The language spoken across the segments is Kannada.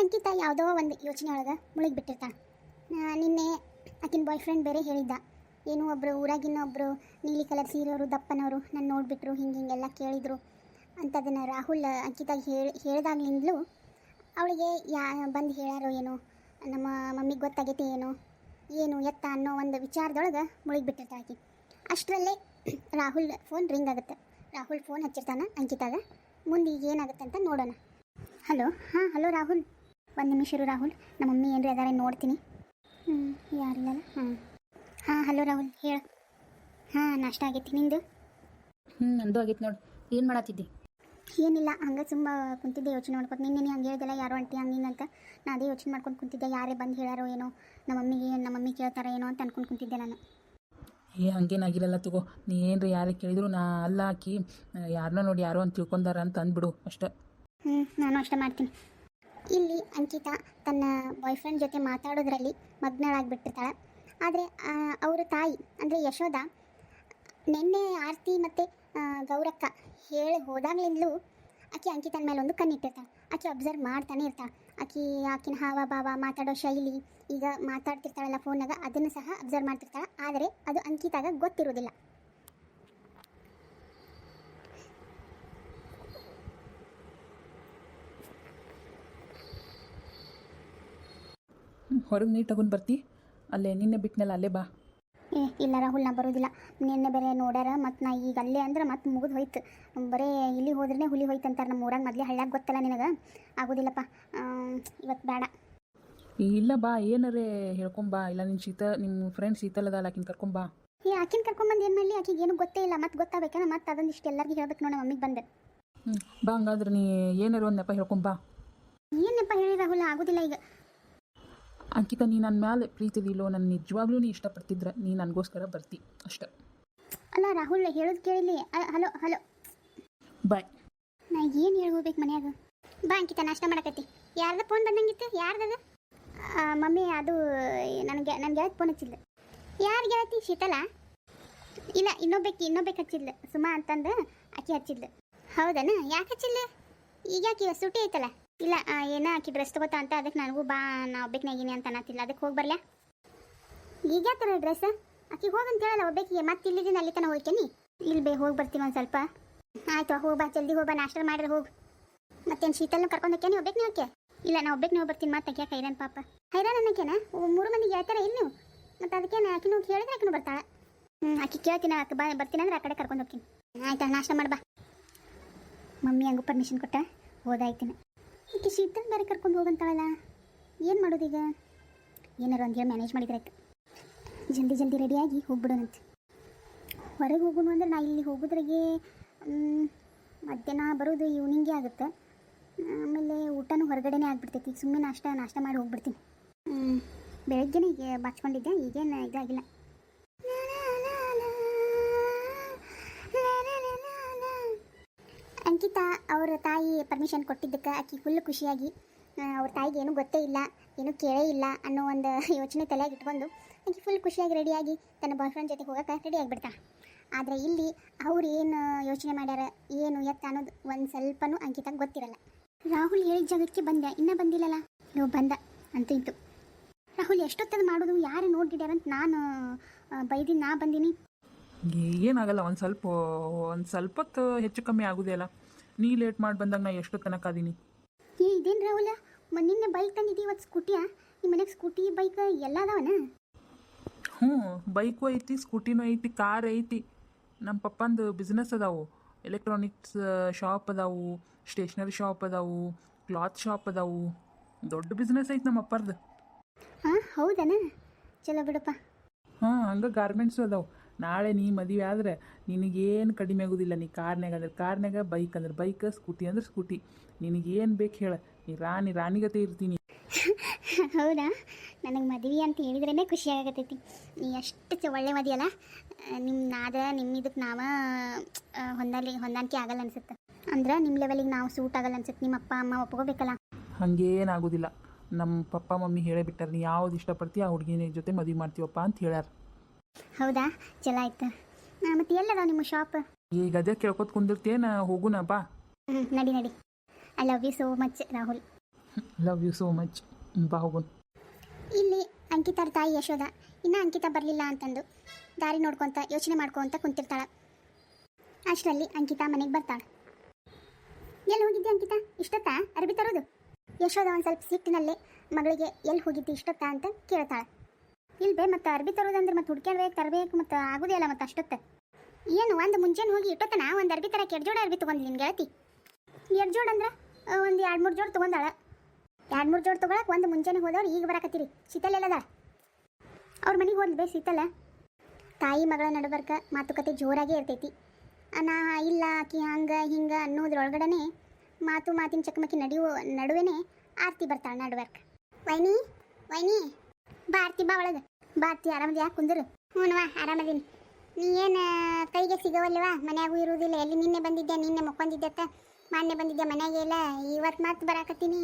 ಅಂಕಿತಾ ಯಾವುದೋ ಒಂದು ಯೋಚನೆ ಒಳಗೆ ಮುಳುಗಿ ನಿನ್ನೆ ಆಕಿನ ಬಾಯ್ ಫ್ರೆಂಡ್ ಬೇರೆ ಹೇಳಿದ್ದ. ಏನು ಒಬ್ಬರು ಊರಾಗಿನ ಒಬ್ಬರು ನೀಲಿ ಕಲರ್ ಸೀರೆಯವರು, ದಪ್ಪನವರು ನಾನು ನೋಡಿಬಿಟ್ರು, ಹಿಂಗೆ ಹಿಂಗೆಲ್ಲ ಕೇಳಿದರು ಅಂಥದನ್ನು ರಾಹುಲ್, ಅಂಕಿತ ಹೇಳಿ, ಹೇಳ್ದಾಗ್ಲಿಂದಲೂ ಅವಳಿಗೆ ಯಾ, ಬಂದು ಹೇಳ್ಯಾರೋ ಏನೋ, ನಮ್ಮ ಮಮ್ಮಿಗೆ ಗೊತ್ತಾಗೈತೆ ಏನೋ, ಏನು ಎತ್ತ ಅನ್ನೋ ಒಂದು ವಿಚಾರದೊಳಗೆ ಮುಳುಗಿ ಬಿಟ್ಟಿರ್ತಾಳೆ ಆಕಿ. ಅಷ್ಟರಲ್ಲೇ ರಾಹುಲ್ ಫೋನ್ ರಿಂಗ್ ಆಗುತ್ತೆ. ರಾಹುಲ್ ಫೋನ್ ಹಚ್ಚಿರ್ತಾನೆ ಅಂಕಿತಾಗ. ಮುಂದೆ ಈಗ ಏನಾಗುತ್ತೆ ಅಂತ ನೋಡೋಣ. ಹಲೋ, ಹಾಂ, ಹಲೋ ರಾಹುಲ್. ಒಂದು ನಿಮಿಷ ಇರು ರಾಹುಲ್. ನಮ್ಮ ಮಮ್ಮಿ ಏನ್ರಿ ಅದಾರೆ ನೋಡ್ತೀನಿ. ಹ್ಞೂ ಯಾರಿಲ್ಲಲ್ಲ ಹಾಂ ಹಾಂ ಹಲೋ ರಾಹುಲ್ ಹೇಳ. ಹಾಂ ನಾಷ್ಟ ಆಗೈತಿ. ನಿಂದು? ಹ್ಞೂ ನಂದು ಆಗೈತೆ ನೋಡು. ಏನು ಮಾಡತ್ತಿದ್ದಿ ಏನಿಲ್ಲ ಹಂಗೆ ತುಂಬ ಕುಂತಿದ್ದೆ ಯೋಚನೆ ಮಾಡ್ಕೊತ. ನಿನ್ನೆ ನೀ ಹಂಗೆ ಹೇಳ್ದಲ್ಲ ಯಾರು ಅಂಟಿ ಹಂಗೆ ಅಂತ. ನಾ ಅದೇ ಯೋಚನೆ ಮಾಡ್ಕೊಂಡು ಕುಂತಿದ್ದೆ. ಯಾರೇ ಬಂದು ಹೇಳಾರೋ ಏನೋ ನಮ್ಮ ಮಮ್ಮಿಗೆ ನಮ್ಮ ಮಮ್ಮಿ ಕೇಳ್ತಾರೋ ಏನೋ ಅಂತ ಅನ್ಕೊಂಡು ಕುಂತಿದ್ದೆ ನಾನು. ಏ ಹಂಗೇನಾಗಿರಲ್ಲ ತಗೋ. ನೀ ರೀ ಯಾರೇ ಕೇಳಿದ್ರು ನಾ ಅಲ್ಲ ಹಾಕಿ ಯಾರನ್ನ ನೋಡಿ ಯಾರೋ ಅಂತ ತಿಳ್ಕೊಂಡಾರ ಅಂತ ಅಂದ್ಬಿಡು ಅಷ್ಟೇ. ಹ್ಞೂ ನಾನು ಅಷ್ಟೇ ಮಾಡ್ತೀನಿ. ಇಲ್ಲಿ ಅಂಕಿತಾ ತನ್ನ ಬಾಯ್ ಫ್ರೆಂಡ್ ಜೊತೆ ಮಾತಾಡೋದ್ರಲ್ಲಿ ಮಗ್ನಳಾಗಿಬಿಟ್ಟಿರ್ತಾಳೆ. ಆದರೆ ಅವರ ತಾಯಿ, ಅಂದರೆ ಯಶೋಧ, ನಿನ್ನೆ ಆರತಿ ಮತ್ತು ಗೌರಕ್ಕ ಹೇಳಿ ಹೋದಾಗಲಿಂದಲೂ ಆಕೆ ಅಂಕಿತನ ಮೇಲೆ ಒಂದು ಕಣ್ಣಿಟ್ಟಿರ್ತಾಳೆ. ಆಕೆ ಅಬ್ಸರ್ವ್ ಮಾಡ್ತಾನೆ ಇರ್ತಾಳೆ. ಆಕೆ, ಆಕಿನ ಹಾವ, ಭಾವ ಮಾತಾಡೋ ಶೈಲಿ, ಈಗ ಮಾತಾಡ್ತಿರ್ತಾಳಲ್ಲ ಫೋನಾಗ ಅದನ್ನು ಸಹ ಅಬ್ಸರ್ವ್ ಮಾಡ್ತಿರ್ತಾಳೆ. ಆದರೆ ಅದು ಅಂಕಿತಾಗ ಗೊತ್ತಿರೋದಿಲ್ಲ ಹೊರಗೆ ನೀರು ತಗೊಂಡು ಬರ್ತಿ. ಅಲ್ಲೇ ನಿನ್ನೆ ಬಿಟ್ಟನಲ್ಲ ಅಲ್ಲೇ ಬಾ. ಏ ಇಲ್ಲ ರಾಹುಲ್ ನಾ ಬರೋದಿಲ್ಲ. ನಿನ್ನೆ ಬೇರೆ ನೋಡ್ಯಾರ ಮತ್ತು ನಾ ಈಗ ಅಲ್ಲೇ ಅಂದ್ರೆ ಮತ್ತೆ ಮುಗಿದು ಹೋಯ್ತು. ಬರೇ ಇಲ್ಲಿ ಹೋದ್ರೇ ಹುಲಿ ಹೋಯ್ತು ಅಂತಾರೆ ನಮ್ಮ ಊರಾಗ ಮೊದಲೇ ಹಳ್ಳ್ಯಾಗ ಗೊತ್ತಲ್ಲ ನಿನಗೆ? ಆಗೋದಿಲ್ಲಪ್ಪ. ಇವತ್ತು ಬೇಡ ಇಲ್ಲ ಬಾ ಏನಾರೇ ಹೇಳ್ಕೊಂಬಾ ಇಲ್ಲ ನಿನ್ನ ಶೀತ ನಿಮ್ಮ ಫ್ರೆಂಡ್ ಶೀತಲ್ ಅದಲ್ಲ ಆಕಿನ ಕರ್ಕೊಂಬಾ ಏ ಆಕಿನ ಕರ್ಕೊಂಬಂದು ಏನು ಮಾಡಲಿ? ಆಕಿಗೆ ಏನು ಗೊತ್ತೇ ಇಲ್ಲ. ಮತ್ತೆ ಗೊತ್ತಾಗಬೇಕೇನ ಮತ್ತೆ ಅದೊಂದಿಷ್ಟು ಎಲ್ಲರಿಗೂ ಹೇಳ್ಬೇಕು ನೋಡಿ ಮಮ್ಮಿಗೆ ಬಂದೆ. ಹ್ಞೂ ಬಾ ಹಂಗಾದ್ರೆ ನೀ ಏನಾರು ಒಂದು ನೆಪ ಹೇಳ್ಕೊಂಬಾ ಏನಪ್ಪ ಹೇಳಿ ರಾಹುಲ್? ಆಗೋದಿಲ್ಲ ಈಗ. ಅಂಕಿತ ನೀ ನನ್ನ ಮ್ಯಾಲೆ ಪ್ರೀತಿದಿಲ್ಲೋ ನನ್ನ ನಿಜವಾಗ್ಲೂ ನೀ ಇಷ್ಟಪಡ್ತಿದ್ರ ನೀ ನನಗೋಸ್ಕರ ಬರ್ತಿ ಅಷ್ಟೆ. ಅಲ್ಲ ರಾಹುಲ್ ಹೇಳೋದು ಕೇಳಿಲಿ ಹಲೋ ಹಲೋ. ಬಾಯ್. ನಾ ಏನು ಹೇಳ್ಕೋಬೇಕು ಮನ್ಯಾಗ? ಬಾ ಅಂಕಿತ ನಾಷ್ಟ ಮಾಡಕತ್ತಿ. ಯಾರ್ದ ಫೋನ್ ಬಂದಂಗಿತ್ತು? ಯಾರ್ದದ? ಅದು ಮಮ್ಮಿ ಅದು ನನಗೆ ನನ್ನ ಗೆಳತಿ ಫೋನ್ ಹಚ್ಚಿಲ್ಲ ಯಾರು ಗೆಳತಿ? ಶೀತಲ? ಇಲ್ಲ ಇನ್ನೊಬ್ಬಕ್ಕೆ ಇನ್ನೊಬ್ಬಕ್ಕೆ ಹಚ್ಚಿದ್ಲು. ಸುಮಾ ಅಂತಂದು ಆಕೆ ಹಚ್ಚಿದ್ಲು. ಹೌದನ? ಯಾಕೆ ಹಚ್ಚಿಲ್ಲ ಈಗ ಯಾಕೆ ಸುಟಿ ಐತಲ್ಲ? ಇಲ್ಲ ಏನೋ ಆಕಿ ಡ್ರೆಸ್ ತಗೋತಾ ಅಂತ ಅದಕ್ಕೆ ನನಗೂ ಬಾ, ನಾ ಒಬ್ಬಕ್ನಾಗಿನಿ ಅಂತ ಅನ್ನತ್ತಿಲ್ಲ. ಅದಕ್ಕೆ ಹೋಗಿ ಬರ್ಲ್ಯಾ? ಈಗ ಥರ ಡ್ರೆಸ್ ಆಕಿ ಹೋಗಂತ ಹೇಳಲ್ಲ ಒಬ್ಬಾಕಿಗೆ, ಮತ್ತೆ ಇಲ್ಲಿದ್ದೀನಿ ಅಲ್ಲಿ ತನಕ ಹೋಗ್ತೀನಿ ಇಲ್ಲಿ ಬೇ, ಹೋಗಿ ಬರ್ತೀನಿ ಒಂದು ಸ್ವಲ್ಪ. ಆಯ್ತು, ಹೋಗಿ ಬಾ, ಜಲ್ದಿ ಹೋಗಿ ಬಾ, ನಾಷ್ಟ ಮಾಡಿದ್ರೆ ಹೋಗಿ. ಮತ್ತೇನು ಶೀತಲ್ನ ಕರ್ಕೊಂಡು ಹೋಗ್ಯಾನಿ ಒಬ್ಬಕ್ಕೆ ಓಕೆ ಇಲ್ಲ, ನಾ ಒಬ್ಬಕ್ಕೆ ಬರ್ತೀನಿ, ಮತ್ತೆ ಯಾಕೆ ಹೈರಾನ್ ಪಾಪ. ಹೈರಾನ್ ಅನ್ನಕೇನ ಮೂರು ಮಂದಿಗೆ ಹೇಳ್ತಾರೆ ಇಲ್ಲಿ ನೀವು? ಮತ್ತು ಅದಕ್ಕೆ ಆಕಿನೂ ಕೇಳಿದ್ರೆ ಆಕಿನೂ ಬರ್ತಾಳೆ? ಹ್ಞೂ ಆಕಿ ಕೇಳ್ತೀನಿ, ಆಕೆ ಬಾ, ಬರ್ತೀನಿ ಅಂದ್ರೆ ಆ ಕಡೆ ಕರ್ಕೊಂಡು ಹೋಗ್ತೀನಿ. ಆಯ್ತಾ, ನಾಷ್ಟ ಮಾಡಿ ಬಾ. ಮಮ್ಮಿ ಹಂಗೂ ಪರ್ಮಿಷನ್ ಕೊಟ್ಟ? ಹೋದಾಯ್ತೀನಿ. ಈಕೆ ಶೀತಲ್ ಬೇರೆ ಕರ್ಕೊಂಡು ಹೋಗಂತಾಳಲ್ಲ, ಏನು ಮಾಡೋದೀಗ? ಏನಾರು ಒಂದು ಹೇಳಿ ಮ್ಯಾನೇಜ್ ಮಾಡಿದ್ರೆ ಜಲ್ದಿ ಜಲ್ದಿ ರೆಡಿಯಾಗಿ ಹೋಗ್ಬಿಡೋಣಂತೆ. ಹೊರಗೆ ಹೋಗೋಣ ಅಂದ್ರೆ ನಾ ಇಲ್ಲಿ ಹೋಗೋದ್ರಾಗೆ ಮಧ್ಯಾಹ್ನ ಬರೋದು ಈವ್ನಿಂಗೇ ಆಗುತ್ತೆ. ಆಮೇಲೆ ಊಟನೂ ಹೊರಗಡೆನೇ ಆಗಿಬಿಡ್ತೈತಿ. ಈಗ ಸುಮ್ಮನೆ ನಾಷ್ಟ ನಾಷ್ಟ ಮಾಡಿ ಹೋಗ್ಬಿಡ್ತೀನಿ. ಬೆಳಗ್ಗೆನೇ ಈಗ ಬಾಚ್ಕೊಂಡಿದ್ದೆ. ಈಗೇನು ಇದಾಗಿಲ್ಲ. ಅಂಕಿತಾ ಅವರ ತಾಯಿ ಪರ್ಮಿಷನ್ ಕೊಟ್ಟಿದ್ದಕ್ಕೆ ಆಕಿ ಫುಲ್ ಖುಷಿಯಾಗಿ ಅವ್ರ ತಾಯಿಗೆ ಏನೂ ಗೊತ್ತೇ ಇಲ್ಲ, ಏನೂ ಕೇಳೇ ಇಲ್ಲ ಅನ್ನೋ ಒಂದು ಯೋಚನೆ ತಲೆಯಾಗಿ ಇಟ್ಕೊಂಡು ಫುಲ್ ಖುಷಿಯಾಗಿ ರೆಡಿಯಾಗಿ ತನ್ನ ಬಾಯ್ ಫ್ರೆಂಡ್ ಜೊತೆಗೆ ಹೋಗೋಕೆ ರೆಡಿ ಆಗಿಬಿಡ್ತಾ. ಆದರೆ ಇಲ್ಲಿ ಅವ್ರು ಏನು ಯೋಚನೆ ಮಾಡ್ಯಾರ, ಏನು ಎತ್ತ ಅನ್ನೋದು ಒಂದು ಸ್ವಲ್ಪನೂ ಅಂಕಿತ ಗೊತ್ತಿರಲ್ಲ. ರಾಹುಲ್ ಹೇಳಿದ ಜಾಗಕ್ಕೆ ಬಂದೆ, ಇನ್ನೂ ಬಂದಿಲ್ಲಲ್ಲ? ನೀವು ಬಂದ ಅಂತ ಇತ್ತು. ರಾಹುಲ್ ಎಷ್ಟೊತ್ತದು ಮಾಡೋದು, ಯಾರು ನೋಡ್ಗಿಡ್ಯಾರ ಅಂತ ನಾನು ಬೈದಿನಿ ನಾ ಬಂದೀನಿ. ಏನಾಗಲ್ಲ, ಒಂದು ಸ್ವಲ್ಪ, ಒಂದು ಸ್ವಲ್ಪತ್ತು ಹೆಚ್ಚು ಕಮ್ಮಿ ಆಗುದೇ ಅಲ್ಲ. ನೀ ಲೇಟ್ ಮಾಡಿ ಬಂದಾಗ ನಾ ಎಷ್ಟು ತನಕ ಅದೀನಿ. ಏ ಇದೇನು ರಾಹುಲ? ಮ- ನಿನ್ನೆ ಬೈಕ್ ತಂದಿದ್ದೀವಿ ಇವತ್ತು ಸ್ಕೂಟಿಯಾ? ನಿಮ್ಮ ಮನೆಗೆ ಸ್ಕೂಟಿ ಬೈಕ್ ಎಲ್ಲ ಅದಾವನ? ಹ್ಞೂ ಬೈಕು ಐತಿ ಸ್ಕೂಟಿನೂ ಐತಿ ಕಾರ್ ಐತಿ. ನಮ್ಮ ಪಪ್ಪಂದು ಬಿಸ್ನೆಸ್ ಅದಾವು. ಎಲೆಕ್ಟ್ರಾನಿಕ್ಸ್ ಶಾಪ್ ಅದಾವು ಸ್ಟೇಷ್ನರಿ ಶಾಪ್ ಅದಾವು ಕ್ಲಾತ್ ಶಾಪ್ ಅದಾವು. ದೊಡ್ಡ ಬಿಸ್ನೆಸ್ ಐತಿ ನಮ್ಮ ಅಪ್ಪರ್ದು ಹಾಂ ಹೌದನ? ಚಲೋ ಬಿಡಪ್ಪ. ಹಾಂ ಹಂಗೆ ಗಾರ್ಮೆಂಟ್ಸು ಅದಾವು. ನಾಳೆ ನೀ ಮದುವೆ ಆದ್ರೆ ನಿನಗೇನು ಕಡಿಮೆ ಆಗೋದಿಲ್ಲ ನೀ ಕಾರ್ನ್ಯಾಗ ಅಂದ್ರೆ ಕಾರ್ನ್ಯಾಗ ಬೈಕ್ ಅಂದ್ರೆ ಬೈಕ್ ಸ್ಕೂಟಿ ಅಂದ್ರೆ ಸ್ಕೂಟಿ ನಿನಗೇನು ಬೇಕು ಹೇಳ. ನೀ ರಾಣಿ ರಾಣಿಗತೆ ಇರ್ತೀನಿ. ಹೌದಾ? ನನಗೆ ಮದುವೆ ಅಂತ ಹೇಳಿದ್ರೇ ಖುಷಿ ಆಗತೈತಿ ನೀ ಎಷ್ಟು ಒಳ್ಳೆ ಮದಿಯಲ್ಲ ನಿಮ್ಮ ನಾದ ನಿಮ್ಮ ಇದಕ್ಕೆ ನಾವ ಹೊಂದಾಲಿ ಹೊಂದಾಣಿಕೆ ಆಗಲ್ಲ ಅನ್ಸುತ್ತೆ. ಅಂದ್ರೆ ನಿಮ್ಮ ಲೆವೆಲಿಗೆ ನಾವು ಸೂಟ್ ಆಗಲ್ಲ ಅನ್ಸುತ್ತೆ. ನಿಮ್ಮ ಅಪ್ಪ ಅಮ್ಮ ಒಪ್ಕೋಬೇಕಲ್ಲ? ಹಂಗೇನಾಗೋದಿಲ್ಲ. ನಮ್ಮ ಪಪ್ಪ ಮಮ್ಮಿ ಹೇಳೇ ಬಿಟ್ಟಾರೆ. ನೀ ಯಾವ್ದು ಇಷ್ಟಪಡ್ತೀಯ ಆ ಹುಡುಗಿನ ಜೊತೆ ಮದುವೆ ಮಾಡ್ತೀವಪ್ಪ ಅಂತ ಹೇಳ್ಯಾರ. ಹೌದಾ? ಚಲೋ ಆಯ್ತು. ಮತ್ತೆ ಎಲ್ಲದ ನಿಮ್ಮ ಶಾಪ್ ಈಗ ಅದೇ ಕೇಳ್ಕೊತ ಕುಂದಿರ್ತೇನ ಹೋಗುನ ಬಾ. ಹ್ಞೂ ನಡಿ ನಡಿ. I love you so much Rahul. Love you so much ಬಾ ಹೋಗೋಣ ಇಲ್ಲಿ ಅಂಕಿತಾರ ತಾಯಿ ಯಶೋದ ಇನ್ನ ಅಂಕಿತ ಬರಲಿಲ್ಲ ಅಂತಂದು. ದಾರಿ ನೋಡ್ಕೊಂತ ಯೋಚನೆ ಮಾಡ್ಕೊಂತ ಕುಂತಿರ್ತಾಳೆ. ಅಷ್ಟರಲ್ಲಿ ಅಂಕಿತಾ ಮನೆಗೆ ಬರ್ತಾಳೆ. ಎಲ್ಲಿ ಹೋಗಿದ್ದೆ ಅಂಕಿತಾ? ಇಷ್ಟೊತ್ತಾ? ಅರಬಿ ತರೋದು? ಯಶೋದ ಒಂದು ಸ್ವಲ್ಪ ಸಿಟ್ಟಿನಲ್ಲೇ ಮಗಳಿಗೆ ಎಲ್ಲಿ ಹೋಗಿದ್ದಿ ಇಷ್ಟತ್ತಾ ಅಂತ ಕೇಳ್ತಾಳೆ. ಇಲ್ಲಿ ಮತ್ತೆ ಅರ್ಬಿ ತರೋದಂದ್ರೆ ಮತ್ತೆ ಹುಡ್ಕ್ಯಾಡ್ಬೇಕು ತರಬೇಕು, ಮತ್ತು ಆಗುದೇ ಇಲ್ಲ ಮತ್ತು ಅಷ್ಟೊತ್ತೆ. ಏನು, ಒಂದು ಮುಂಜಾನೆ ಹೋಗಿ ಇಟ್ಟೋತನ, ಒಂದು ಅರ್ಬಿ ತರಕ್ಕೆ ಎರಡು ಜೋಡ ಅರ್ಬಿ ತೊಗೊಂಡು ನಿನ್ನ ಗೆಳತಿ. ಎರಡು ಜೋಡ ಅಂದ್ರೆ ಒಂದು ಎರಡು ಮೂರು ಜೋಡ್ ತೊಗೊಂಡಾಳ. ಎರಡು ಮೂರು ಜೋಡ್ ತೊಗೊಳಕ್ಕೆ ಒಂದು ಮುಂಜಾನೆ ಹೋದವ್ರು ಈಗ ಬರಕತ್ತೀರಿ. ಶೀತಲ್ ಎಲ್ಲದ ಅವ್ರ ಮನೆಗೆ ಹೋದ್ಬೇ ಶೀತಲ. ತಾಯಿ ಮಗಳ ನಡುಬರ್ಕ ಮಾತುಕತೆ ಜೋರಾಗೇ ಇರ್ತೈತಿ. ನಾ ಇಲ್ಲ, ಆಕಿ ಹಂಗೆ, ಹಿಂಗೆ ಅನ್ನೋದ್ರೊಳಗಡೆ ಮಾತು ಮಾತಿನ ಚಕಮಕಿ ನಡೆಯುವ ನಡುವೆನೇ ಆರ್ತಿ ಬರ್ತಾಳೆ ನಡುವರ್ಕ ವೈನಿ ವೈನಿ, ಬಾ ಆರ್ತಿ ಬಾ ಒಳಗೆ. ಬಾ ಆರ್ತಿ ಆರಾಮದ್ಯಾ? ಕುಂದರು. ಹ್ಞೂನವಾ ಆರಾಮದೀನಿ. ನೀ ಏನು ಕೈಗೆ ಸಿಗವಲ್ವಾ? ಮನ್ಯಾಗೂ ಇರುವುದಿಲ್ಲ. ಎಲ್ಲಿ ನಿನ್ನೆ ಬಂದಿದ್ದೆ ನಿನ್ನೆ ಮಕ್ಕೊಂದಿದ್ದತ್ತ ಮೊನ್ನೆ ಬಂದಿದ್ದೆ ಮನೆಗೆ ಇಲ್ಲ? ಇವತ್ತು ಮತ್ತೆ ಬರಾಕತ್ತೀನಿ.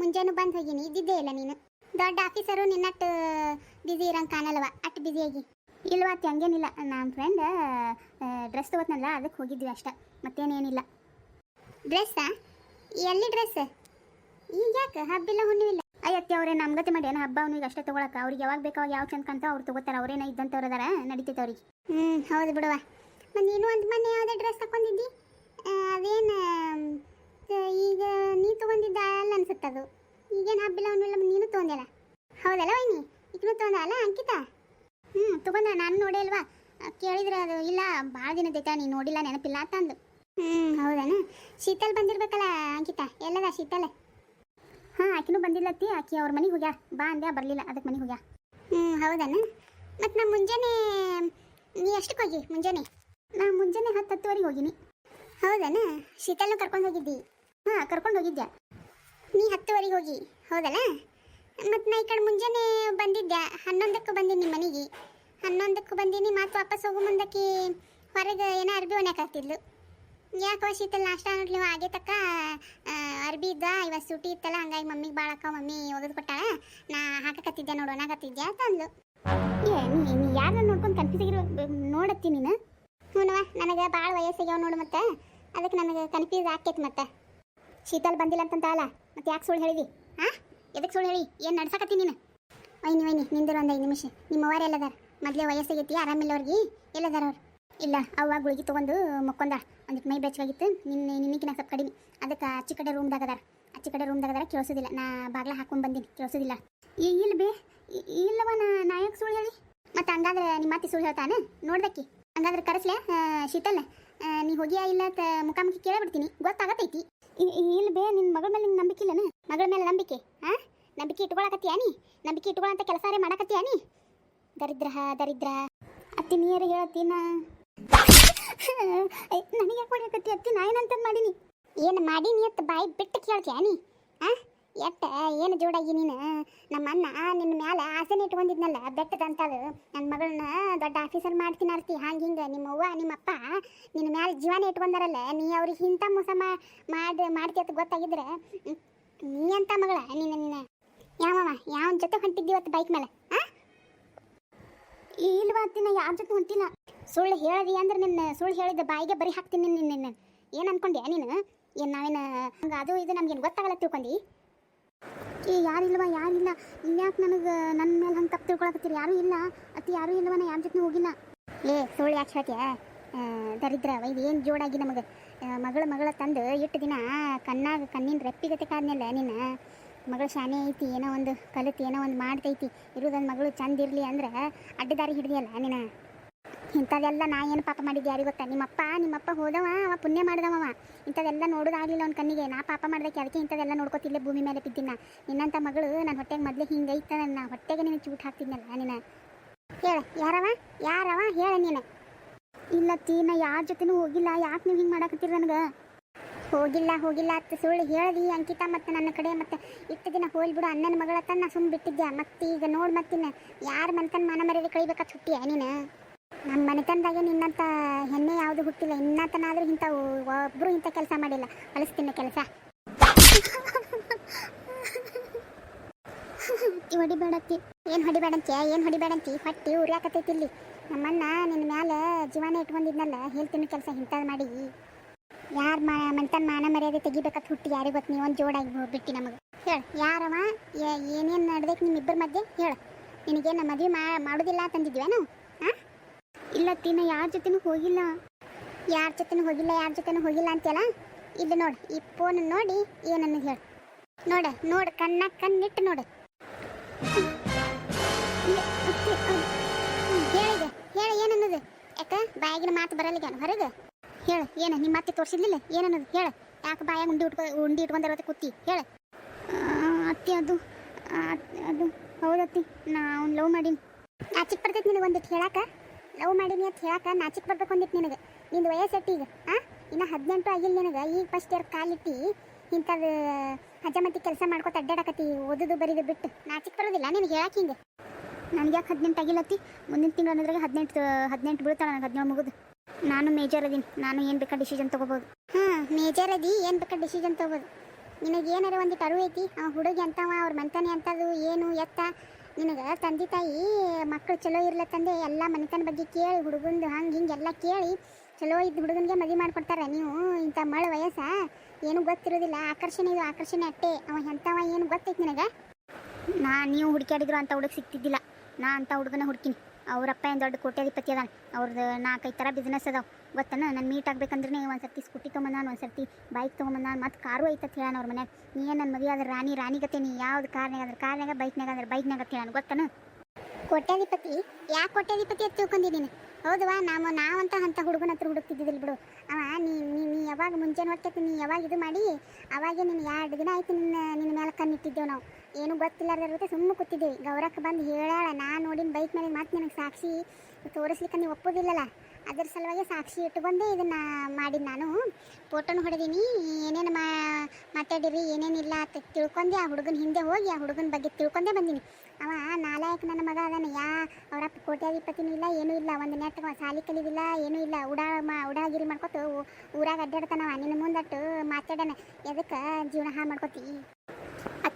ಮುಂಜಾನೆ ಬಂದು ಹೋಗಿನಿ. ಇದ್ದಿದ್ದೇ ಇಲ್ಲ ನೀನು. ದೊಡ್ಡ ಆಫೀಸರು ನಿನ್ನಟ್ಟು ಬ್ಯುಸಿ ಇರಂಗೆ ಕಾಣಲ್ವ ಅಟ್ ಬ್ಯುಸಿಯಾಗಿ ಇಲ್ವಾ ಅತ್ತೆ, ಹಂಗೇನಿಲ್ಲ. ನಮ್ಮ ಫ್ರೆಂಡ್ ಡ್ರೆಸ್ ತಗೋತ್ನಲ್ಲ ಅದಕ್ಕೆ ಹೋಗಿದ್ವಿ ಅಷ್ಟ. ಮತ್ತೇನೇನಿಲ್ಲ. ಡ್ರೆಸ್ಸಾ ಎಲ್ಲಿ ಡ್ರೆಸ್ ಈಗ ಯಾಕೆ? ಹಬ್ಬಿಲ್ಲ ಹುಣ್ಣಿವಿಲ್ಲ ಅಯ್ಯತ್ತಿ ನಮ್ಮ ನಮ್ಗತಿ ಮಾಡಿ. ಏನು ಹಬ್ಬ ಅವ್ನಿಗೆ ಅಷ್ಟೇ ತೊಗೊಳಕ. ಅವ್ರಿಗೆ ಯಾವಾಗ ಬೇಕೋ ಯಾವ ಚಂದ ಕಂತ ಅವ್ರು ತೊಗೋತಾರೆ. ಅವ್ರೇನ ಇದ್ದಂಥವ್ರು ಅದಾರ ನಡೀತೈತೆ ಅವ್ರಿಗೆ. ಹ್ಞೂ ಹೌದು ಬಿಡುವ. ಮತ್ತು ನೀನು ಒಂದು ಮೊನ್ನೆ ಯಾವುದೇ ಡ್ರೆಸ್ ತಗೊಂಡಿದ್ದಿ ಅದೇನು ಈಗ ನೀ ತೊಗೊಂಡಿದ್ದ ಅಲ್ಲ ಅನ್ಸುತ್ತೆ ಅನ್ಸುತ್ತದು ಈಗೇನು ಹಬ್ಬಿಲ್ಲ ಅವನಿಲ್ಲ ನೀನು ತೊಗೊಂಡಿಲ್ಲ ಹೌದಲ್ಲ ವೈನಿ? ಈಗಲೂ ತೊಗೊಂಡ ಅಲ್ಲ ಅಂಕಿತಾ? ಹ್ಞೂ ತೊಗೊಂಡ. ನಾನು ನೋಡೇ ಅಲ್ವಾ? ಕೇಳಿದ್ರೆ ಅದು ಇಲ್ಲ. ಭಾಳ ದಿನ ದಿನದೈತ ನೀನು ನೋಡಿಲ್ಲ ನೆನಪಿಲ್ಲ ಅಂತಂದು ಹ್ಞೂ ಹೌದನ? ಶೀತಲ್ ಬಂದಿರ್ಬೇಕಲ್ಲ ಅಂಕಿತಾ? ಎಲ್ಲದ ಶೀತಲ್? ಹಾಂ ಆಕಿನೂ ಬಂದಿಲ್ಲತ್ತಿ. ಆಕಿ ಅವ್ರ ಮನೆಗೆ ಹೋಗ್ಯಾ. ಬಾ ಅಂದ್ಯಾ ಬರಲಿಲ್ಲ. ಅದಕ್ಕೆ ಮನೆಗೆ ಹೋಗ್ಯಾ? ಹ್ಞೂ ಹೌದಾನ? ಮತ್ತು ನಾ ಮುಂಜಾನೆ ನೀ ಎಷ್ಟಕ್ಕೆ ಹೋಗಿ ಮುಂಜಾನೆ? ನಾ ಮುಂಜಾನೆ ಹತ್ತು ಹತ್ತುವರೆಗೆ ಹೋಗಿನಿ. ಹೌದಣ್ಣ ಶೀತಲ್ನೂ ಕರ್ಕೊಂಡು ಹೋಗಿದ್ದಿ? ಹಾಂ ಕರ್ಕೊಂಡು ಹೋಗಿದ್ದೆ ನೀ ಹತ್ತುವರೆಗೆ ಹೋಗಿ. ಹೌದಲ್ಲ ಮತ್ತು ನಾ ಈ ಕಡೆ ಮುಂಜಾನೆ ಬಂದಿದ್ದೆ ಹನ್ನೊಂದಕ್ಕೆ ಬಂದೀನಿ ನಿಮ್ಮ ಮನೆಗೆ. ಹನ್ನೊಂದಕ್ಕೆ ಬಂದೀನಿ ಮತ್ತು ವಾಪಸ್ ಹೋಗೋ ಮುಂದಕ್ಕೆ ಹೊರಗೆ ಏನೋ ಅರ್ಬಿ ಒಣಕಾಗ್ತಿದ್ಲು ಯಾಕೋ ಶೀತಲ್ ನಾಷ್ಟ ನೋಡ್ಲಿ ಹಾಗೆ ತಕ್ಕ ಅರ್ಬಿ ಇದ್ದ ಇವತ್ತು ಸೂಟಿ ಇತ್ತಲ್ಲ, ಹಂಗಾಗಿ ಮಮ್ಮಿಗೆ ಬಾಳಕ್ಕ ಮಮ್ಮಿ ಒಗೆದು ಕೊಟ್ಟಾಳ. ನಾ ಹಾಕಕತ್ತಿದ್ದೆ ನೋಡು ಒಣಗತ್ತಿದ್ದೆ ಅಂತಂದ್ಲು ಏ, ನೀ ನೋಡ್ಕೊಂಡು ಕನ್ಫ್ಯೂಸ್ ಆಗಿರೋ ನೋಡತ್ತಿ ನೀನು? ಹ್ಞೂನವ ನನಗೆ ಭಾಳ ವಯಸ್ಸಾಗ್ಯಾವ ನೋಡು ಮತ್ತೆ. ಅದಕ್ಕೆ ನನಗೆ ಕನ್ಫ್ಯೂಸ್ ಆಕೈತಿ ಮತ್ತೆ. ಶೀತಲ್ ಬಂದಿಲ್ಲ ಅಂತಂತಲ್ಲ ಮತ್ತೆ ಯಾಕೆ ಸುಳ್ಳು ಹೇಳಿದಿ? ಹಾಂ ಎದಕ್ಕೆ ಸುಳ್ಳು ಹೇಳಿ? ಏನು ನಡ್ಸಕತ್ತಿ ನೀನು? ಒಯ್ನಿ ಒಯ್ನಿ ನಿಂದಿರು ಒಂದು ಐದು ನಿಮಿಷ. ನಿಮ್ಮ ಅವರ ಎಲ್ಲದಾರ. ಮೊದಲೇ ವಯಸ್ಸಾಗೈತಿ ಆರಾಮಿಲ್ಲ ಅವ್ರಿಗೆ ಎಲ್ಲದಾರ ಅವ್ರು. ಇಲ್ಲ, ಅವ್ವ ಗುಳಿಗೆ ತೊಗೊಂಡು ಮಕ್ಕೊಂದ ಒಂದಿಟ್ಟು ಮೈ ಬೆಚ್ಚಗಾಗಿತ್ತು. ನಿನ್ನೆ ನಿನ್ನಕಿನ ಸ್ವಲ್ಪ ಕಡಿಮೆ. ಅದಕ್ಕೆ ಆಚೆ ಕಡೆ ರೂಮ್ದಾಗ ಅದಾರ. ಆಚೆ ಕಡೆ ರೂಮ್ದಾಗ ಅದಾರ, ಕೇಳಿಸೋದಿಲ್ಲ. ನಾ ಬಾಗ್ಲ ಹಾಕೊಂಡು ಬಂದೀನಿ, ಕೇಳಿಸೋದಿಲ್ಲ. ಈ ಇಲ್ಲ ಬೇ. ಇಲ್ಲವ ನಾ ಯಾಕೆ ಸುಳ್ಳು ಹೇಳಿ. ಮತ್ತೆ ಹಂಗಾದ್ರೆ ನಿಮ್ಮ ಮಾತಿ ಸುಳ್ಳು ಹೇಳ್ತಾನೆ? ನೋಡ್ದಕ್ಕಿ. ಹಂಗಾದ್ರೆ ಕರೆಸ್ಲೆ ಶೀತಲ್. ನೀ ಹೋಗಿಯಾ ಇಲ್ಲ ಅಂತ ಮುಖಾಮುಖಿ ಕೇಳಬಿಡ್ತೀನಿ. ಇ- ಇಲ್ಲ ಬೇ ನಿನ್ನ ಮಗಳ ಮೇಲೆ ನಿಂಗೆ ನಂಬಿಕೆ ಇಲ್ಲನ? ಮಗಳ ಮೇಲೆ ನಂಬಿಕೆ ಹಾಂ ನಂಬಿಕೆ ಇಟ್ಕೊಳಕತ್ತೀಯ ನೀ? ನಂಬಿಕೆ ಇಟ್ಕೊಳಂತ ಕೆಲಸ ಮಾಡಕತ್ತೀಯ ನೀ? ದರಿದ್ರ ದರಿದ್ರ. ಅತ್ತಿ ನೀರು ಹೇಳತ್ತೀನ? ನನಗೆ ಕೊಡಕತ್ತಿ ಅತ್ತಿ ಏನಂತ ಮಾಡೀನಿ? ಏನು ಮಾಡೀನಿ ಅತ್ತ, ಬಾಯಿ ಬಿಟ್ಟು ಕೇಳ್ತೀಯ ನೀ? ಆ? ಎಟ್ಟ, ಏನು ಜೋಡಾಗಿ ನೀನು? ನಮ್ಮ ಅಣ್ಣ ನಿನ್ನ ಮ್ಯಾಲೆ ಆಸೆನ ಇಟ್ಕೊಂಡಿದ್ನಲ್ಲ ಬೆಟ್ಟದಂತದು ನನ್ನ ಮಗಳನ್ನ ದೊಡ್ಡ ಆಫೀಸರ್ ಮಾಡ್ತೀನಿ ಅರ್ತಿ, ಹಂಗೆ ಹಿಂಗೆ. ನಿಮ್ಮ ಅವ್ವ ನಿಮ್ಮಪ್ಪ ನಿನ್ನ ಮ್ಯಾಲೆ ಜೀವನ ಇಟ್ಕೊಂಡಾರಲ್ಲ, ನೀ ಅವ್ರಿಗೆ ಇಂಥ ಮೋಸ ಮಾಡಿ, ಮಾಡ್ತಿ ಗೊತ್ತಾಗಿದ್ರೆ ನೀ ಅಂತ ಮಗಳ? ನಿನ್ನ ನಿನ್ನ ಯಾವವ ಯಾವನ ಜೊತೆ ಹೊಂಟಿದ್ದೀವತ್ತು ಬೈಕ್ ಮೇಲೆ ಆ? ಇಲ್ವಾ ಅತ್ತಿನ ಯಾರ ಜೊತೆ ಹೊಂಟಿಲ್ಲ? ಸುಳ್ಳು ಹೇಳದಿ ಅಂದ್ರೆ ನಿನ್ನ ಸುಳ್ಳು ಹೇಳಿದ ಬಾಯಿಗೆ ಬರಿ ಹಾಕ್ತೀನಿ ನಿನ್ನ ನಿನ್ನ ಏನು ಅನ್ಕೊಂಡೆ ನೀನು? ಏನು ನಾವೇನು ಹಂಗೆ ಅದು ಇದು ನಮ್ಗೇನು ಗೊತ್ತಾಗಲ್ಲ ತಿಳ್ಕೊಂಡಿ. ಏ, ಯಾರಿಲ್ವ, ಯಾರಿಲ್ಲ. ಇನ್ಯಾಕೆ ನನಗೆ ನನ್ನ ಮೇಲೆ ಹಂಗೆ ತಪ್ಪು ತಿಳ್ಕೊಳಕತ್ತೀರಿ? ಯಾರೂ ಇಲ್ಲ. ಅತಿ ಯಾರೂ ಇಲ್ವ ನಾ ಯಾರ ಜೊತೆ ಹೋಗಿಲ್ಲ. ಏ ಸುಳ್ಳು ಯಾಕೆ ಹೇಳ್ತೀಯ? ದರಿದ್ರ ಇದು ಏನು ಜೋಡಾಗಿ ನಮಗೆ? ಮಗಳ ಮಗಳ ತಂದು ಇಟ್ಟು ದಿನ ಕಣ್ಣಾಗ ಕಣ್ಣಿನ ರೆಪ್ಪಿಗತೆ ಕಾದ್ನಲ್ಲ ನಿನ್ನ ಮಗಳು ಶಾನೆ ಐತಿ, ಏನೋ ಒಂದು ಕಲಿತು, ಏನೋ ಒಂದು ಮಾಡ್ತೈತಿ. ಇರೋದೊಂದು ಮಗಳು ಚಂದ ಇರಲಿ ಅಂದ್ರೆ ಅಡ್ಡದಾರಿ ಹಿಡಿದಿಯಲ್ಲ ನೀನು? ಇಂಥದೆಲ್ಲ ನಾ ಏನು ಪಾಪ ಮಾಡಿದ್ದೆ ಯಾರಿಗೆ ಗೊತ್ತಾ? ನಿಮ್ಮಪ್ಪ ನಿಮ್ಮಪ್ಪ ಹೋದವ, ಅವ ಪುಣ್ಯ ಮಾಡಿದವ ಇಂಥದೆಲ್ಲ ನೋಡೋದಾಗಲಿಲ್ಲ ಅವ್ನ ಕಣ್ಣಿಗೆ. ನಾ ಪಾಪ ಮಾಡಿದಕ್ಕೆ ಅದಕ್ಕೆ ಇಂಥದೆಲ್ಲ ನೋಡ್ಕೊತಿಲ್ಲ ಭೂಮಿ ಮೇಲೆ ಬಿದ್ದಿನ ನಿನ್ನಂಥ ಮಗಳು ನನ್ನ ಹೊಟ್ಟೆಗೆ ಮೊದಲೇ ಹಿಂಗೈತ ನನ್ನ ಹೊಟ್ಟೆಗೆ ನೀನು ಚೂಟ್ ಹಾಕ್ತಿದ್ನಲ್ಲ ನೀನು ಹೇಳ, ಯಾರವ? ಯಾರವ? ಹೇಳ ನೀನು. ಇಲ್ಲ ತೀನ, ಯಾರ ಜೊತೆನೂ ಹೋಗಿಲ್ಲ. ಯಾಕೆ ನೀವು ಹಿಂಗೆ ಮಾಡಕತ್ತೀರಿ ನನಗೆ? ಹೋಗಿಲ್ಲ ಹೋಗಿಲ್ಲ ಅಂತ ಸುಳ್ಳು ಹೇಳಿ ಅಂಕಿತಾ ಮತ್ತೆ ನನ್ನ ಕಡೆ ಮತ್ತೆ ಇಷ್ಟು ದಿನ ಹೋಲ್ಬಿಡು ಅಣ್ಣನ ಮಗಳ ನಾ ಸುಮ್ಮನೆ ಬಿಟ್ಟಿದ್ದೆ ಮತ್ತೆ ಈಗ ನೋಡಿ ಮತ್ತಿನ್ನ ಯಾರ ಮನ್ಕನ್ ಮನ ಮರ್ಯಾದೆ ಕಳಿಬೇಕಾ ಚುಟ್ಟಿಯ ನೀನು? ನಮ್ಮ ಮನೆತನದಾಗೆ ನಿನ್ನಂಥ ಹೆಣ್ಣೆ ಯಾವುದು ಹುಟ್ಟಿಲ್ಲ. ಇನ್ನತನಾದ್ರೂ ಇಂಥ ಒಬ್ಬರು ಇಂಥ ಕೆಲಸ ಮಾಡಿಲ್ಲ. ಅಳಿಸ್ತೀನಿ ಕೆಲಸ. ಹೊಡಿಬೇಡತ್ತಿ. ಏನು ಹೊಡಿಬೇಡಂತಿ ಏನು ಹೊಡಿಬೇಡಂತಿ ಹೊಟ್ಟಿ ಉರಿಯಾಕತೈತಿ ಇಲ್ಲಿ. ನಮ್ಮಣ್ಣ ನಿನ್ನ ಮೇಲೆ ಜೀವನ ಇಟ್ಕೊಂಡಿದ್ನಲ್ಲ. ಹೇಳ್ತೀನಿ ಕೆಲಸ ಇಂಥದ್ದು ಮಾಡಿ. ಯಾರು ಮಾ ಮಾನ ಮರ್ಯಾದೆ ತೆಗಿಬೇಕಂತ ಹುಟ್ಟಿ ಯಾರಿಗೆ ಗೊತ್ತು? ನೀವೊಂದು ಜೋಡಾಗಿ ಬಿಟ್ಟು ನಮಗೆ. ಹೇಳು, ಯಾರವ? ಏನೇನು ನಡ್ದೈತೆ ನಿಮ್ಮಿಬ್ಬರ ಮಧ್ಯೆ? ಹೇಳು. ನಿನಗೇನು ಮದುವೆ ಮಾ, ಮಾಡೋದಿಲ್ಲ ಅಂತಂದಿದ್ವೇನು? ಹಾಂ ಇಲ್ಲ ತಿನ್ನ ಯಾರ ಜೊತೆನೂ ಹೋಗಿಲ್ಲ. ಯಾರ ಜೊತೆನೂ ಹೋಗಿಲ್ಲ, ಯಾರ ಜೊತೆನೂ ಹೋಗಿಲ್ಲ ಅಂತಲ್ಲ ಇದು ನೋಡಿ, ಈ ಫೋನ್ ನೋಡಿ ಏನನ್ನು ಹೇಳು. ನೋಡ, ನೋಡು, ಕಣ್ಣ, ಕಣ್ಣಿಟ್ಟು ನೋಡು. ಹೇಳಿದೆ ಹೇಳು ಏನನ್ನೋದು? ಯಾಕ? ಬಾಯಾಗಿನ ಮಾತು ಬರಲ್ಲ ಹೊರಗೆ. ಹೇಳು, ಏನು ನಿಮ್ಮ ಮತ್ತೆ ತೋರಿಸಿದ್ಲಿಲ್ಲ? ಏನನ್ನೋದು? ಹೇಳು. ಯಾಕೆ ಬಾಯಾಗ ಉಂಡಿ ಉಟ್ಕೊ, ಉಂಡಿ ಇಟ್ಕೊಂಡಿರೋದು ಕುತ್ತಿ? ಹೇಳು. ಅತ್ತಿ ಅದು ಅದು ಹೌದತ್ತಿ ನಾ ಅವ್ನು ಲವ್ ಮಾಡೀನಿ. ನಾಚಿಕ್ ಬರ್ತೈತಿ ನಿನಗೆ ಒಂದಿಟ್ಟು ಹೇಳಾಕ? ಲವ್ ಮಾಡೀನಿ ಅಂತ ಹೇಳಕ್ಕೆ ನಾಚಿಕ್ ಬರ್ಬೇಕು ಅಂದಿತ್ತು ನಿನಗೆ. ನಿಂದು ವಯಸ್ಸೆಟ್ಟು ಈಗ? ಹಾಂ ಇನ್ನು ಹದಿನೆಂಟು ಆಗಿಲ್ಲ ನಿನಗೆ. ಈಗ ಫಸ್ಟ್ ಇಯರ್ ಕಾಲಿಟ್ಟಿ ಇಂಥದ್ದು ಹಜಮತಿ ಕೆಲಸ ಮಾಡ್ಕೊತ ಅಡ್ಡಾಡಕತ್ತಿ, ಓದೋದು ಬರೀದು ಬಿಟ್ಟು. ನಾಚಿಕ್ ಬರೋದಿಲ್ಲ ನಿನಗೆ ಹೇಳಕ್ಕೆ ಹಿಂಗೆ. ನನಗೆ ಯಾಕೆ ಹದಿನೆಂಟು ಆಗಿಲ್ಲತ್ತಿ ಮುಂದಿನ ತಿಂಗಳು ಅನ್ನೋದ್ರಾಗ ಹದಿನೆಂಟು ಹದಿನೆಂಟು ಬೀಳ್ತಾಳೆ ನನಗೆ ಹದಿನೇಳು ಮುಗಿದು. ನಾನು ಮೇಜರ್ ಅದೀನಿ. ನಾನು ಏನು ಬೇಕಾ ಡಿಸಿಷನ್ ತೊಗೋಬೋದು? ಹಾಂ ಮೇಜರ್ ಅದಿ, ಏನು ಬೇಕಾ ಡಿಸಿಷನ್ ತೊಗೋಬೋದು? ನಿನಗೆ ಏನಾರ ಒಂದಿಟ್ಟು ಅರಿವು ಐತಿ? ಆ ಹುಡುಗಿ ಅಂತವ, ಅವ್ರ ಮಂತಾನೆ ಅಂತದು, ಏನು ಎತ್ತ? ನಿನಗೆ ತಂದೆ ತಾಯಿ ಮಕ್ಕಳು ಚಲೋ ಇರ್ಲತ್ತಂದೆ ಎಲ್ಲ ಮನೆತನ ಬಗ್ಗೆ ಕೇಳಿ ಹುಡುಗಂದು ಹಂಗೆ ಹಿಂಗೆ ಎಲ್ಲ ಕೇಳಿ ಚಲೋ ಇದ್ದ ಹುಡುಗನಿಗೆ ಮದುವೆ ಮಾಡ್ಕೊಡ್ತಾರೆ. ನೀವು ಇಂಥ ಮಳೆ ವಯಸ್ಸ ಏನು ಗೊತ್ತಿರೋದಿಲ್ಲ. ಆಕರ್ಷಣೆ ಇದು, ಆಕರ್ಷಣೆ ಅಟ್ಟೆ. ಅವ ಎಂಥವ ಏನು ಗೊತ್ತೈತೆ ನಿನಗೆ? ನಾ, ನೀವು ಹುಡುಕಾಡಿದ್ರು ಅಂತ ಹುಡುಗ ಸಿಕ್ತಿದ್ದಿಲ್ಲ ನಾ ಅಂಥ ಹುಡುಗನ ಹುಡುಕಿನಿ. ಅವರಪ್ಪ ಏನು ದೊಡ್ಡ ಕೋಟ್ಯಾಧಿಪತಿ ಅದಾನ. ಅವ್ರದ್ದು ನಾಲ್ಕೈದು ಥರ ಬಿಸ್ನೆಸ್ ಅದಾವ. ಗೊತ್ತನ? ನಾನು ಮೀಟ್ ಆಗ್ಬೇಕಂದ್ರೆ ಒಂದು ಸರ್ತಿ ಸ್ಕೂಟಿ ತೊಗೊಂಬಂದಾನ ಒಂದು ಸರ್ತಿ ಬೈಕ್ ತೊಗೊಂಬಂದಾನ, ಮತ್ತು ಕಾರು ಐತತ್ ಹೇಳಾನ ಅವ್ರ ಮನ್ಯಾಗ. ನೀ ಏನು ನನ್ನ ಮದುವೆ ಆದ್ರೆ ರಾಣಿ ರಾಣಿಗತೆ ನೀ. ಯಾವ್ದು ಕಾರ್ನಾಗ ಅದ್ರ ಕಾರ್ನಾಗ ಬೈಕ್ನಾಗ ಅಂದ್ರೆ ಬೈಕ್ನಾಗ ಅಂತ ಹೇಳಾನ ಗೊತ್ತನ? ಕೋಟ್ಯಾಧಿಪತಿ? ಯಾಕೆ ಕೋಟ್ಯಾಧಿಪತಿ ಅಂತ ತಿಳ್ಕೊಂಡಿದ್ದೀನಿ ಹೌದವಾ ನಾವು ನಾವಂತ ಅಂತ ಹುಡುಗನ ಹತ್ರ ಹುಡುಕ್ತಿದ್ದಿಲ್ಲ ಬಿಡು. ಅವ, ನೀ ನೀ ನೀ ಯಾವಾಗ ಮುಂಜಾನೆ ಹೊಟ್ಟೆ ನೀ ಯಾವಾಗ ಇದು ಮಾಡಿ, ಅವಾಗೆ ನಿನ್ನ ಎರಡು ದಿನ ಆಯ್ತು ನಿನ್ನ ನಿನ್ನ ಮೇಲೆ ಕಣ್ಣಿಟ್ಟಿದ್ದೇವೆ ನಾವು. ಏನು ಗೊತ್ತಿಲ್ಲಾರ್ದ್ರ ಜೊತೆ ಸುಮ್ಮನೆ ಕೂತಿದ್ದೀವಿ ಗೌರಕ್ಕೆ ಬಂದು ಹೇಳಾಳ, ನಾನು ನೋಡಿನ ಬೈಕ್ ಮೇಲೆ ಮತ್ತೆ ನಿನಗೆ ಸಾಕ್ಷಿ ತೋರಿಸ್ಲಿಕ್ಕೆ ನೀವು ಒಪ್ಪೋದಿಲ್ಲಲ್ಲ. ಅದ್ರ ಸಲುವಾಗಿ ಸಾಕ್ಷಿ ಇಟ್ಕೊಂಡೇ ಇದನ್ನ ಮಾಡಿದ್ ನಾನು. ಫೋಟೋನು ಹೊಡೆದೀನಿ, ಏನೇನು ಮಾತಾಡಿರಿ ಏನೇನಿಲ್ಲ ಅಂತ ತಿಳ್ಕೊಂಡೆ, ಆ ಹುಡುಗನ ಹಿಂದೆ ಹೋಗಿ, ಆ ಹುಡುಗನ ಬಗ್ಗೆ ತಿಳ್ಕೊಂಡೇ ಬಂದೀನಿ. ಅವ ನಾಲಾಯಕ್ ನನ್ನ ಮಗ ಅದನ್ನು ಯಾ, ಅವರಪ್ಪ ಕೋಟ್ಯಾಧಿಪತಿನೂ ಇಲ್ಲ, ಏನೂ ಇಲ್ಲ, ಒಂದು ನೆಟ್ ಸಾಲಿ ಕಲಿದಿಲ್ಲ, ಏನೂ ಇಲ್ಲ, ಉಡಾ, ಮಾ, ಉಡಾಗಿರಿ ಮಾಡ್ಕೊತು ಊರಾಗ ಅಡ್ಡಾಡ್ತಾನವ ನಿನ್ನ ಮುಂದಟ್ಟು ಮಾತಾಡೋಣ. ಎದಕ್ಕೆ ಜೀವನ ಹಾಳು ಮಾಡ್ಕೊತಿ?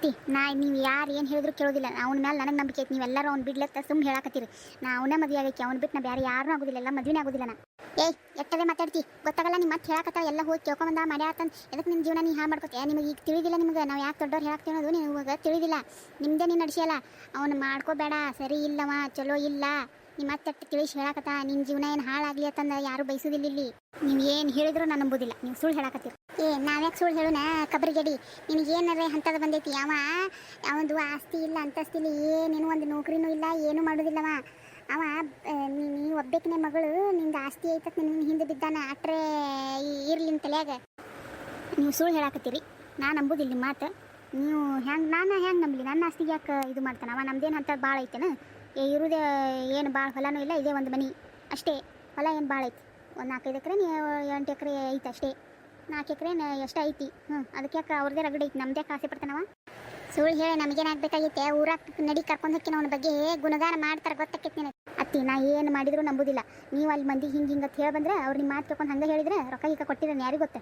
ಅತ್ತಿ, ನಾ ನೀವು ಯಾರು ಏನು ಹೇಳಿದ್ರು ಕೇಳೋದಿಲ್ಲ. ಅವನ ಮೇಲೆ ನನಗೆ ನಂಬಿಕೆ ಐತಿ. ನೀವೆಲ್ಲರೂ ಅವ್ನು ಬಿಡ್ಲತ್ತ ಸುಮ್ಮನೆ ಹೇಳಕತ್ತೀರಿ. ನಾ ಅವನೇ ಮದುವೆ ಆಗೈತಿ. ಅವ್ನು ಬಿಟ್ಟು ನಾ ಬೇರೆ ಯಾರನ್ನೂ ಆಗೋದಿಲ್ಲ. ಎಲ್ಲ ಮದುವೆ ಆಗೋದಿಲ್ಲ ನಾ. ಏಯ್ ಎಟ್ಟದೇ ಮಾತಾಡ್ತಿ. ಗೊತ್ತಾಗಲ್ಲ ನಿಮ್ಮ ಮತ್ತೆ ಹೇಳಕತ್ತ ಎಲ್ಲ ಹೋಗಿ ಕೇಳ್ಕೊಂಬಂದ ಮಾಡ್ಯಾತಂದು ಎದಕ್ಕೆ ನಿಮ್ಮ ಜೀವನ ನೀ ಹಾಳು ಮಾಡ್ಕೊತೀಯ ನಿಮಗೆ ಈಗ ತಿಳಿದಿಲ್ಲ ನಿಮಗೆ. ನಾವು ಯಾಕೆ ದೊಡ್ಡವ್ರು ಹೇಳಕ್ತೀವಿ ಅನ್ನೋದು ನಿಮಗೆ ತಿಳಿದಿಲ್ಲ. ನಿಮ್ಮದೇ ನೀನು ನಡೆಸಿಯಲ್ಲ. ಅವನು ಮಾಡ್ಕೋಬೇಡ. ಸರಿ ಇಲ್ಲವ, ಚಲೋ ಇಲ್ಲ. ನಿಮ್ಮ ಮತ್ತೆ ತಿಳಿಸಿ ಹೇಳಕತ್ತ ನಿಮ್ಮ ಜೀವನ ಏನು ಹಾಳಾಗ್ಲಿ ಅಂತಂದ್ರೆ ಯಾರು ಬಯಸೋದಿಲ್ಲ ಇಲ್ಲಿ. ನೀವು ಏನು ಹೇಳಿದ್ರು ನಾನು ನಂಬುದಿಲ್ಲ. ನೀವು ಸುಳ್ಳು ಹೇಳಕತ್ತೀರಿ. ಏ, ನಾವ್ಯಾಕೆ ಸುಳ್ಳು ಹೇಳೋಣ ಕಬ್ರಿಗಡಿ. ನಿನಗೆ ಏನಾರ ಹಂತದ ಬಂದೈತಿ ಅವ? ಯಾವೊಂದು ಆಸ್ತಿ ಇಲ್ಲ ಅಂತಸ್ತಿಲ್ಲ ಏನೇನು ಒಂದು ನೌಕರಿನೂ ಇಲ್ಲ, ಏನೂ ಮಾಡೋದಿಲ್ಲವ? ಅವ ನೀ ಒಬ್ಬಾಕಿನ ಮಗಳು, ನಿಂದು ಆಸ್ತಿ ಐತತ್ ನಿನ್ನ ಹಿಂದೆ ಬಿದ್ದಾನ, ಅಟ್ರೆ ಇರ್ಲಿ ತಲೆಯಾಗ. ನೀವು ಸುಳ್ಳು ಹೇಳಕತ್ತೀರಿ. ನಾ ನಂಬುದಿಲ್ಲ ನಿಮ್ಮ ಮಾತು. ನೀವು ಹೆಂಗೆ ನಾನು ಹೆಂಗೆ ನಂಬಲಿ? ನನ್ನ ಆಸ್ತಿಗೆ ಯಾಕೆ ಇದು ಮಾಡ್ತಾನೆ? ಅವ ನಮ್ದೇನು ಅಂತ ಭಾಳ ಐತೇನ? ಏ, ಇರುದೇ ಏನು ಭಾಳ ಹೊಲನೂ ಇಲ್ಲ, ಇದೇ ಒಂದು ಮನೆ. ಅಷ್ಟೇ. ಹೊಲ ಏನು ಭಾಳ ಐತಿ. ಒಂದು ನಾಲ್ಕೈದು ಎಕರೆ ಎಂಟು ಎಕರೆ ಐತೆ ಅಷ್ಟೇ. ನಾಲ್ಕು ಎಕರೆ ಎಷ್ಟು ಐತಿ? ಹ್ಞೂ ಅದಕ್ಕೆ ಯಾಕೆ ಅವ್ರದ್ದೇ ರಗಡ ಐತಿ, ನಮ್ದೇ ಆಸೆ ಪಡ್ತಾನವ? ಸುಳ್ಳು ಹೇಳಿ ನಮಗೇನಾಗಬೇಕಾಗೈತೆ ಊರಾಗ ನಡಿ ಕರ್ಕೊಂಡು ಹಕ್ಕಿನ ಅವನ ಬಗ್ಗೆ ಗುಣಗಾನ ಮಾಡ್ತಾರೆ, ಗೊತ್ತಾಕೈತಿ ನಿನಗೆ. ಅತ್ತಿ, ನಾ ಏನು ಮಾಡಿದ್ರು ನಂಬುದಿಲ್ಲ. ನೀವು ಅಲ್ಲಿ ಮಂದಿ ಹಿಂಗೆ ಹಿಂಗೆ ಅಂತ ಹೇಳಿ ಬಂದ್ರೆ ಅವ್ರು ನಿಮ್ಮ ಮಾತು ಕೇಳ್ಕೊಂಡು ಹಂಗೆ ಹೇಳಿದ್ರೆ ರೊಕ್ಕ ಈಗ ಕೊಟ್ಟಿರ ಯಾರಿಗೆ ಗೊತ್ತೆ?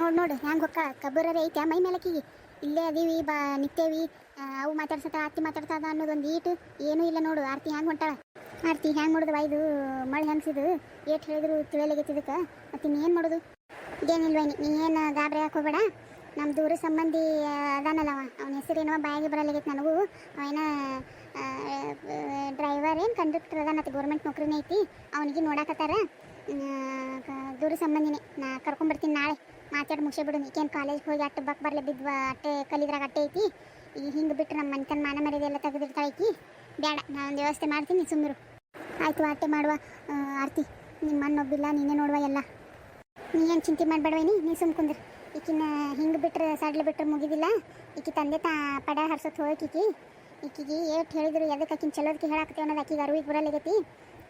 ನೋಡಿ ನೋಡಿ, ಹ್ಯಾಂಗೆ ಹೊಕ್ಕ ಕಬ್ಬರರೆ ಐತೆ ಮೈ ಮೇಲಕ್ಕಿಗೆ. ಇಲ್ಲೇ ಅದೀವಿ ಬಾ ನಿತ್ತೇವಿ ಆ, ಅವು ಮಾತಾಡ್ಸತ್ತ ಆರ್ತಿ ಮಾತಾಡ್ತದ ಅನ್ನೋದೊಂದು ಈಟು. ಏನೂ ಇಲ್ಲ ನೋಡು ಆರ್ತಿ ಹ್ಯಾಂಗ್ ಹೊಂಟಾಳ? ಆರ್ತಿ ಹೆಂಗೆ ಮಾಡೋದು ಇದು ಮಳೆ ಹೆಂಗ್ಸಿದು ಏಟ್ ಹೇಳಿದ್ರು ತಿಳಿಯಲಾಗೈತಿದಕ್ಕೆ ಮತ್ತೆ ಏನು ಮಾಡೋದು? ಇದೇನಿಲ್ವ ನೀ ಏನು ಗಾಬರಿ ಹಾಕೋಬೇಡ ನಮ್ಮ ದೂರ ಸಂಬಂಧಿ ಅದಾನಲ್ಲವ ಅವನ ಹೆಸರೇನೋ ಬಾಯಿಗೆ ಬರಲಾಗೈತೆ ನನಗೂ. ಅವನ ಡ್ರೈವರ್ ಏನು ಕಂಡಕ್ಟರ್ ಮತ್ತು ಗೌರ್ಮೆಂಟ್ ನೌಕರಿನೇ ಐತಿ. ಅವನಿಗೆ ನೋಡಾಕತ್ತಾರ. ದೂರ ಸಂಬಂಧಿನೇ. ನಾ ಕರ್ಕೊಂಬರ್ತೀನಿ ನಾಳೆ. ಮಾತಾಡಿ ಮುಗಿಸ್ಬಿಡು. ಬಿಡು ಈಗೇನು ಕಾಲೇಜ್ಗೆ ಹೋಗಿ ಅಟ್ಟು ಬಕ್ ಬರಲಿ ಬಿದ್ವ ಅಟ್ಟೆ ಕಲಿದ್ರಾಗ ಅಟ್ಟೆ ಐತಿ. ಈ ಹಿಂಗೆ ಬಿಟ್ಟು ನಮ್ಮ ಮನೆತನ ಮಾನ ಮರ್ಯಾದೆ ಎಲ್ಲ ತೆಗೆದಿರ್ತಾಳೈತಿ ಬೇಡ ಒಂದು ವ್ಯವಸ್ಥೆ ಮಾಡ್ತೀನಿ ಸುಮ್ಮರು ಆಯಿತು ಅಟ್ಟೆ ಮಾಡುವ ಆರ್ತಿ. ನಿಮ್ಮ ಮಣ್ಣೊಬ್ಬಿಲ್ಲ ನೀನೇ ನೋಡುವ ಎಲ್ಲ. ನೀ ಏನು ಚಿಂತೆ ಮಾಡಬೇಡವೇನಿ ನೀ ಸುಮ್ಮ ಕುಂದ್ರಿ. ಈಕಿನ ಹಿಂಗೆ ಬಿಟ್ಟರೆ ಸಡ್ಲು ಬಿಟ್ಟರೆ ಮುಗಿದಿಲ್ಲ. ಈಕಿ ತಂದೆ ತಾ, ಪಡ ಹರ್ಸೋತ್ ಹೋಗಿಕಿ ಈಕಿಗೆ ಏಟ್ ಹೇಳಿದ್ರು ಎದಕ್ಕೆ ಆಕಿನ ಚಲೋದಕ್ಕೆ ಹೇಳಾಕತ್ತೇವೆ ಅನ್ನೋದು ಆಕಿಗೆ ಅರಿವಿಗೆ ಬರಲಾಗೈತಿ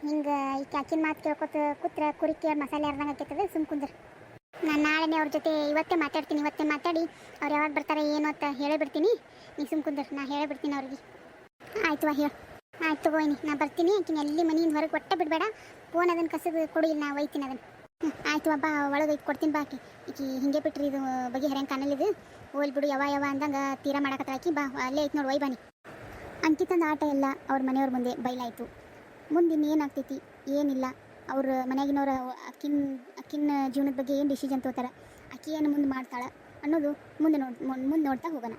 ಹಿಂಗೆ, ಈಕಿ ಆಕಿನ ಮಾತು ಕೇಳ್ಕೊತ ಕೂತ್ರ ಕುರಿಕೆ, ಮಸಾಲೆ ಅರ್ದಂಗೆ ಆಕೈತದ ಸುಮ್ಮ ಕುಂದ್ರ. ನಾನು ನಾಳೆನೇ ಅವ್ರ ಜೊತೆ ಇವತ್ತೇ ಮಾತಾಡ್ತೀನಿ, ಇವತ್ತೇ ಮಾತಾಡಿ. ಅವ್ರು ಯಾವಾಗ ಬರ್ತಾರೆ, ಏನು ಅಂತ ಹೇಳಿಬಿಡ್ತೀನಿ ನೀ ಸುಮ್ ಕುಂದ್ರ, ನಾ ಹೇಳಿಬಿಡ್ತೀನಿ ಅವ್ರಿಗೆ. ಆಯ್ತು ಹೇಳು ಆಯ್ತು ತಗೋಯ್ನಿ ನಾ ಬರ್ತೀನಿ. ಆಕಿನ ಎಲ್ಲಿ ಮನೆಯಿಂದ ಹೊರಗೆ ಒಟ್ಟೆ ಬಿಡಬೇಡ. ಫೋನ್ ಅದನ್ನು ಕಸದ ಇಲ್ಲಿ ನಾ ಒಯ್ತೀನಿ ಅದನ್ನು ಹ್ಞೂ ಆಯ್ತು ಬಾ ಒಳಗೆ ಐತೆ ಕೊಡ್ತೀನಿ ಬಾಕಿ ಈಕಿ ಹಿಂಗೆ ಬಿಟ್ರಿ, ಇದು ಬಗೆ ಹೆರಂಗೆ ಕಾಣಲಿದು ಓಲ್ ಬಿಡು ಯಾವ ಯಾವ ಅಂದಂಗೆ ತೀರಾ ಮಾಡಕತ್ತ ಆಕಿ. ಬಾ, ಅಲ್ಲೇ ಐತೆ ನೋಡಿ, ಒಯ್ ಬನ್ನಿ. ಆಟ ಎಲ್ಲ ಅವ್ರ ಮನೆಯವ್ರ ಮುಂದೆ ಬಯಲಾಯಿತು ಮುಂದಿನ ಏನಾಗ್ತೈತಿ ಏನಿಲ್ಲ. ಅವ್ರ ಮನೆಯಾಗಿನವ್ರ ಅಕ್ಕಿನ ಅಕ್ಕಿನ ಜೀವನದ ಬಗ್ಗೆ ಏನು ಡಿಸಿಷನ್ ತೊಗೋತಾರೆ? ಅಕ್ಕಿ ಏನು ಮುಂದೆ ಮಾಡ್ತಾಳೆ ಅನ್ನೋದು ಮುಂದೆ ನೋಡಿ, ಮುಂದೆ ನೋಡ್ತಾ ಹೋಗೋಣ.